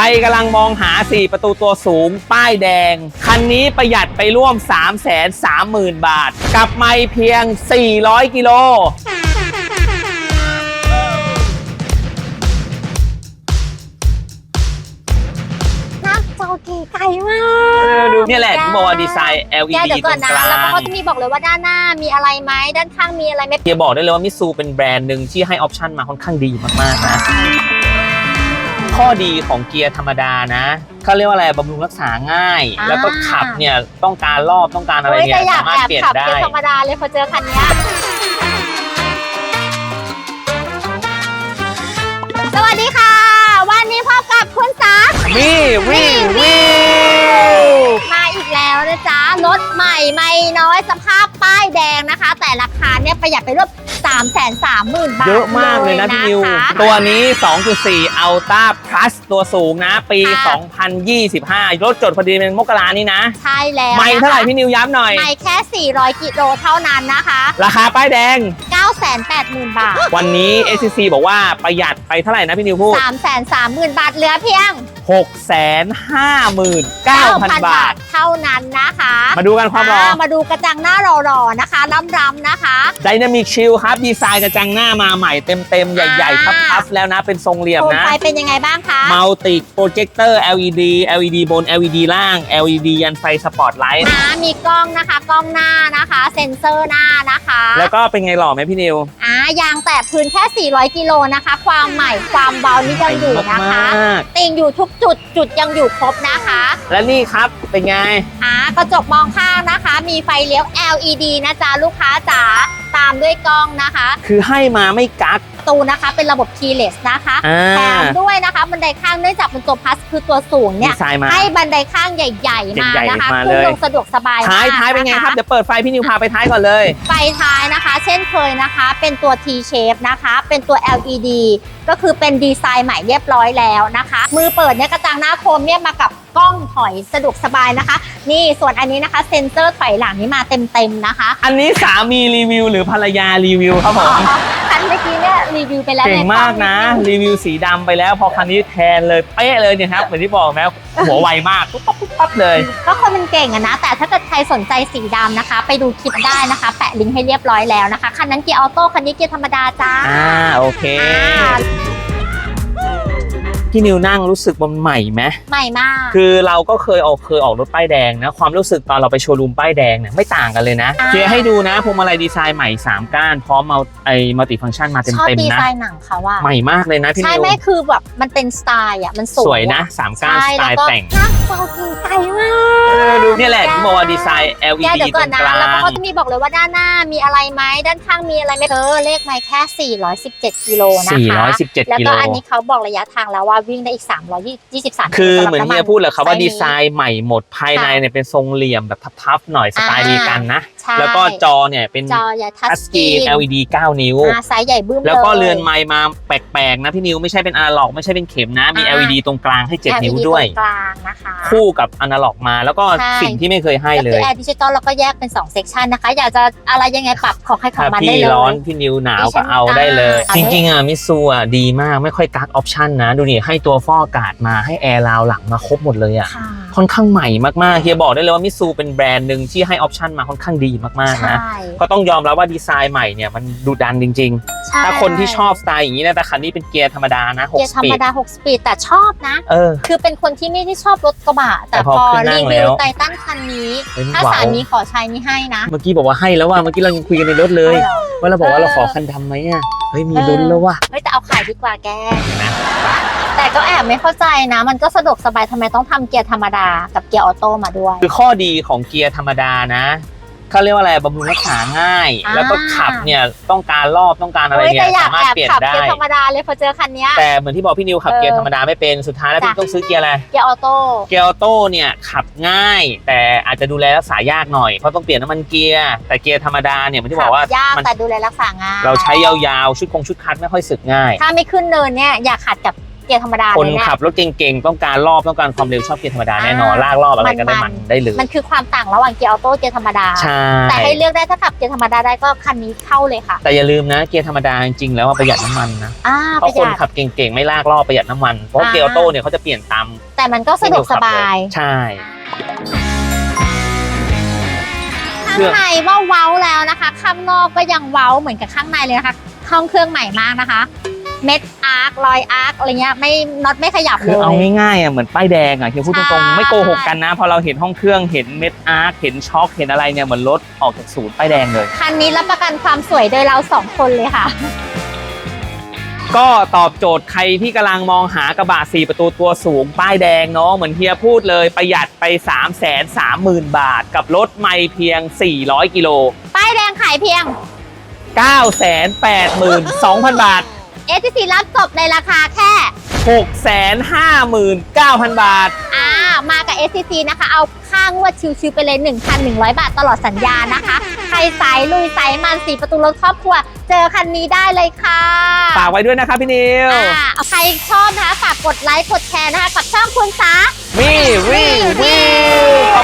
รกำลังมองหา 4 ประตูตัวสูง ป้ายแดง คันนี้ประหยัดไปร่วม 3 3 0 0 0 0 บาท กับไม่เพียง 400 กิโลนักจอเก๋ไก่มากเนี่ยแหละที่บอกว่าดีไซน์แก LED เดี๋ยวตก่รอนงนะกลาแล้วก็งเขาจะมีบอกเลยว่าด้านหน้ามีอะไรไหมด้านข้างมีอะไรไหม เฮียบอกได้เลยว่ามิซูเป็นแบรนด์หนึ่งที่ให้ออปชันมาค่อนข้างดีมาก ๆ นะ ข้อดีของเกียร์ธรรมดานะเขาเรียกว่าอะไรบำรุงรักษาง่าย อ่า แล้วก็ขับเนี่ยต้องการรอบต้องการอะไรโอ้ยเนี่แต่ยอยากสามารแอถบเปลี่ยนขับได้ เกียร์ธรรมดาเลยพอเจอคันเนี้ยสวัสดีค่ะ วันนี้พบกับคุณสาวิววิววิวมาอีกแล้วนะจ๊ะ รถใหม่ไม่น้อยสภาพ แต่ราคาเนี่ยประหยัดไปรวม3 3 0 0 0 0 บาทเยอะมากเลยนะพี่นิวคะตัวนี้ 2.4 Ultra Plus ตัวสูงนะ ปีค่ะ2025 รถจดพอดีเป็นมกรานี้นะ ใช่แล้วไม่เท่าไหร่นะคะพี่นิวย้ำหน่อยไม่แค่ 400 กิโลเท่านั้นนะคะ ราคาป้ายแดง 980,000 บาท วันนี้ SCC บอกว่าประหยัดไปเท่าไหร่นะพี่นิวพูด 330,000 บาทเหลือเพียง 659,000 บาท เท่านั้นนะคะ มาดูกันความรออ่มาดูกระจังหน้าหล่อๆนะคะล้ำๆนะคะ Dynamic Shield ครับ ดีไซน์กระจังหน้ามาใหม่เต็มๆ ใหญ่ๆอ่าทับๆ แล้วนะ เป็นทรงเหลี่ยมโคมนะไฟเป็นยังไงบ้างคะมัลติโปรเจคเตอร์ LED LED บน LED ล่าง LED ยันไฟสปอตไลท์อ่ามีกล้องนะคะกล้องหน้านะคะ เซ็นเซอร์หน้านะคะ แล้วก็เป็นไงหล่อไหมพี่นิว อ่ายางแตะพื้นแค่ 400 กิโลนะคะ ความใหม่ความเบานี่ยังอยู่นะคะ มากติ่งอยู่ทุกจุดจุดยังอยู่ครบนะคะ ๆและนี่ครับเป็นไง อ่ากระจกมองข้างนะคะ มีไฟเลี้ยว LED นะจ๊ะ ลูกค้าจ๋าตามด้วยกล้องนะคะ คือให้มาไม่กักประ ตูนะคะเป็นระบบ keyless นะคะอ่าแถมด้วยนะคะบันไดข้างเนื่องจากเป็นตัวพัสคือตัวสูงดีเนี่ยไซน์มาให้บันไดข้างใหญ่ๆมาใหญ่ๆนะคะมาขึ้นเลยลงสะดวกสบายท้ายมกท้ายเป็นไงะะครับ เดี๋ยวเปิดไฟพี่นิวพาไปท้ายก่อนเลยไฟท้ายนะคะ เช่นเคยนะคะ เป็นตัว T shape นะคะ เป็นตัว LED ก็คือเป็นดีไซน์ใหม่เรียบร้อยแล้วนะคะ มือเปิดเนี่ยกระจังหน้าโคมเนี่ยมากับกล้องถอยสะดวกสบายนะคะ นี่ส่วนอันนี้นะคะ เซ็นเซอร์ถอยหลังนี้มาเต็มๆนะคะ อันนี้สามีรีวิว หรือภรรยารีวิวครับผมคันเมื่อกี้เนี่ย รีวิวไปแล้วเก่งในมากนะ รีวิวสีดำไปแล้ว พอคันนี้แทนเลยเป๊ะเลยเนี่ยครับเหมือนที่บอกแล้วหัวไวมากปุ๊บปั๊บปุ๊บปั๊บเลย ก็คนมันเก่งอะนะ แต่ถ้าเกิดใครสนใจสีดำนะคะ ไปดูคลิปได้นะคะ แปะลิงก์ให้เรียบร้อยแล้วนะคะคันนั้นเกียร์ออโต้คันนี้เกียร์ธรรมดาจ้าอ่าโอเคอ่า พี่นิวนั่งรู้สึกมันใหม่ไหมใหม่มาก คือเราก็เคยออกเคยออกรถป้ายแดงนะ ความรู้สึกตอนเราไปโชว์รูมป้ายแดงเนี่ยไม่ต่างกันเลยนะอ่าเจ๊ให้ดูนะพวงมาลัยดีไซน์ใหม่ 3 ก้าน พร้อมเอาไอ้มัลติฟังก์ชันมาชอบเต็มดีๆนะไซน์หนังเขาอะใหม่มากเลยนะพี่ใช่นิวไหมคือแบบมันเป็นสไตล์อะมันสวยสวยนะอสามก้านใช่สไตแล้วล์ก็แต่งนักเจ้าเก่งไก่มากเนี่ยแหละที่บอกว่าดีไซน์แก LED เดี๋ยวตก่รอนงนะกลาแล้วก็งเขาจะมีบอกเลยว่าด้านหน้ามีอะไรไหมด้านข้างมีอะไรไหมเธอเลขไมค์แค่ 417กิโลนะคะ417แล้วกิโลก็อันนี้เขาบอกระยะทางแล้วว่าวิ่งได้อีก 323คือกิโลเหมือนสำบเฮียำพูดแหละครับว่าไซส์ดีนี้ไซน์ใหม่หมดภายในเนี่ยเป็นทรงเหลี่ยมแบบทับๆหน่อยสไตล์อ่าเดียวกันนะใช่แล้วก็จอเนี่ยเป็นจอใหญ่ทัทัชชสสกรีกรีนน LED 9 นิ้ว อ่าไซส์ใหญ่บึ้มแล้วก็ยเรือนไม้มาแปลกๆนะพี่นิวไม่ใช่เป็นอนาล็อกไม่ใช่เป็นเข็มนะมี อ่า LED ตรงกลางให้7 LED นิ้วด้วยตรงกลางนะคะคู่กับอนาล็อกมา แล้วก็ใช่สิ่งที่ไม่เคยให้ก็เลคือย แอร์ดิจิตอลแล้วก็แยกเป็น2เซกชันนะคะ อยากจะอะไรยังไงปรับของใครของถ้ามันได้พี่เลย ร้อนพี่นิวหนาวดิฉัก็นเอาได้เลย อ่า จริงๆอะมิซูอะดีมากไม่ค่อยกักออปชันนะ ดูนี่ให้ตัวฟอกอากาศมาให้แอร์ราวหลังมาครบหมดเลยอะ ค่ะ ค่อนข้างใหม่มากๆเฮียบอกได้เลยว่ามิซูเป็นแบรนด์หนึ่งที่ให้ออปชันมาค่อนข้างดีมากๆนะ ใช่ ก็ต้องยอมรับว่าดีไซน์ใหม่เนี่ยมันดุดันจริง ใช่ๆ ถ้าคนที่ชอบสไตล์อย่างนี้นะแต่คันนี้เป็นเกียร์ธรรมดานะเกีย6ร์สธรรปีมดดา 6 สปีด แต่ชอบนะ เออ คือเป็นคนที่ไม่ได้ชอบรถกระบะ แต่แต่พพออขึ้นนั่รีงวิแล้ววไททันคันนี้ เฮ้ยถ้าว้าว สามีขอใช้นี่ให้นะเมื่อกี้บอกว่าให้แล้วว่าเมื่อกี้เรายังคุยกันในรถเลยเอาเหรอว่าเราบอกว่าเราเออขอคันดำไหมอะ เฮ้ยมีลุ้นแล้วว่ะเฮ้ยแต่เอาขายดีกว่าแก แต่ก็แอบไม่เข้าใจนะ มันก็สะดวกสบายทำไมต้องทำเกียร์ธรรมดา กับเกียร์ออโต้มาด้วย คือข้อดีของเกียร์ธรรมดานะ เขาเรียกว่าอะไรบำรุงรักษาง่าย อ่า แล้วก็ขับเนี่ยต้องการรอบต้องการอะไรเฮ้ยเนี่แต่ยอยากสามารแอถบเปลี่ยนขับได้ เกียร์ธรรมดาเลยพอเจอคันเนี้ย แต่เหมือนที่บอกพี่นิวขับเออเกียร์ธรรมดาไม่เป็นสุดท้ายแล้วจ้ะพี่ต้องซื้อเกียร์อะไรเกียร์ออโต้ เกียร์ออโต้เนี่ยขับง่าย แต่อาจจะดูแลรักษายากหน่อยเพราะต้องเปลี่ยนน้ำมันเกียร์แต่เกียร์ธรรมดาเนี่ยเหมือนที่บอกว่าขัยากมันแต่ดูแลรักษาง่ายเราใช้ยาวๆชุดคงชุดคัดไม่ค่อยสึกง่าย ถ้าไม่ขึ้นเนินเนี่ยอยากขัดกับ เกียร์ธรรมดาคนเลยเนี่ยขับรถเก่งๆต้องการรอบต้องการความเร็วชอบเกียร์ธรรมดาแน่นอนอ่าลากรอบอะไรก็ได้มัมันนได้เลยมันคือความต่างระหว่างเกียร์ออโต้เกียร์ธรรมดาใช่แต่ให้เลือกได้ถ้าขับเกียร์ธรรมดาได้ก็คันนี้เข้าเลยค่ะ แต่อย่าลืมนะเกียร์ธรรมดาจริงๆแล้วว่าประหยัดน้ำมันนะอ่าเพปราะระคนหยัดขับเก่งๆไม่ลากรอบประหยัดน้ำมันเพราะอ่าเกียร์ออโต้เนี่ยเขาจะเปลี่ยนตามแต่มันก็สะดวกสบายใช่ข้างในว่าเว้าแล้วนะคะ ข้างนอกก็ยังเว้าเหมือนกับข้างในเลยนะคะห้องเครื่องใหม่มากนะคะ เม็ดอาร์ครอยอาร์คอะไรเงี้ยไม่น็อตไม่ขยับคืเลอเอายง่ายๆอะเหมือนป้ายแดงอะเฮียพูดตรงใช่ๆไม่โกหกกันนะ พอเราเห็นห้องเครื่องเห็นเม็ดอาร์คเห็นช็อคเห็นอะไรเนี่ยเหมือนรถออกจากศูนย์ป้ายแดงเลย คันนี้รับประกันความสวยโดยเราสองคนเลยค่ะ ก็ตอบโจทย์ใครที่กำลังมองหากระบะ 4 ประตูตัวสูง ป้ายแดงเนาะเหมือนเฮียพูดเลยประหยัดไป 3 3 0 0 0 0 บาท กับรถไม่เพียง 400 กิโล ป้ายแดงขายเพียง 982,000 บาท เอสซีรับจบในราคาแค่ 659,000 บาท อ่า มากับ SCC นะคะ เอาค่างวดชิวๆไปเลย 1,100 บาทตลอดสัญญานะคะ ใครสายลุยสายมันสีประตูรถครอบครัว เจอคันนี้ได้เลยค่ะฝากไว้ด้วยนะครับพี่นิว อ่าเอาใครชอบนะคะ ฝากกดไลค์ กดแชร์นะคะ กับช่องคุณสาวี วีวิว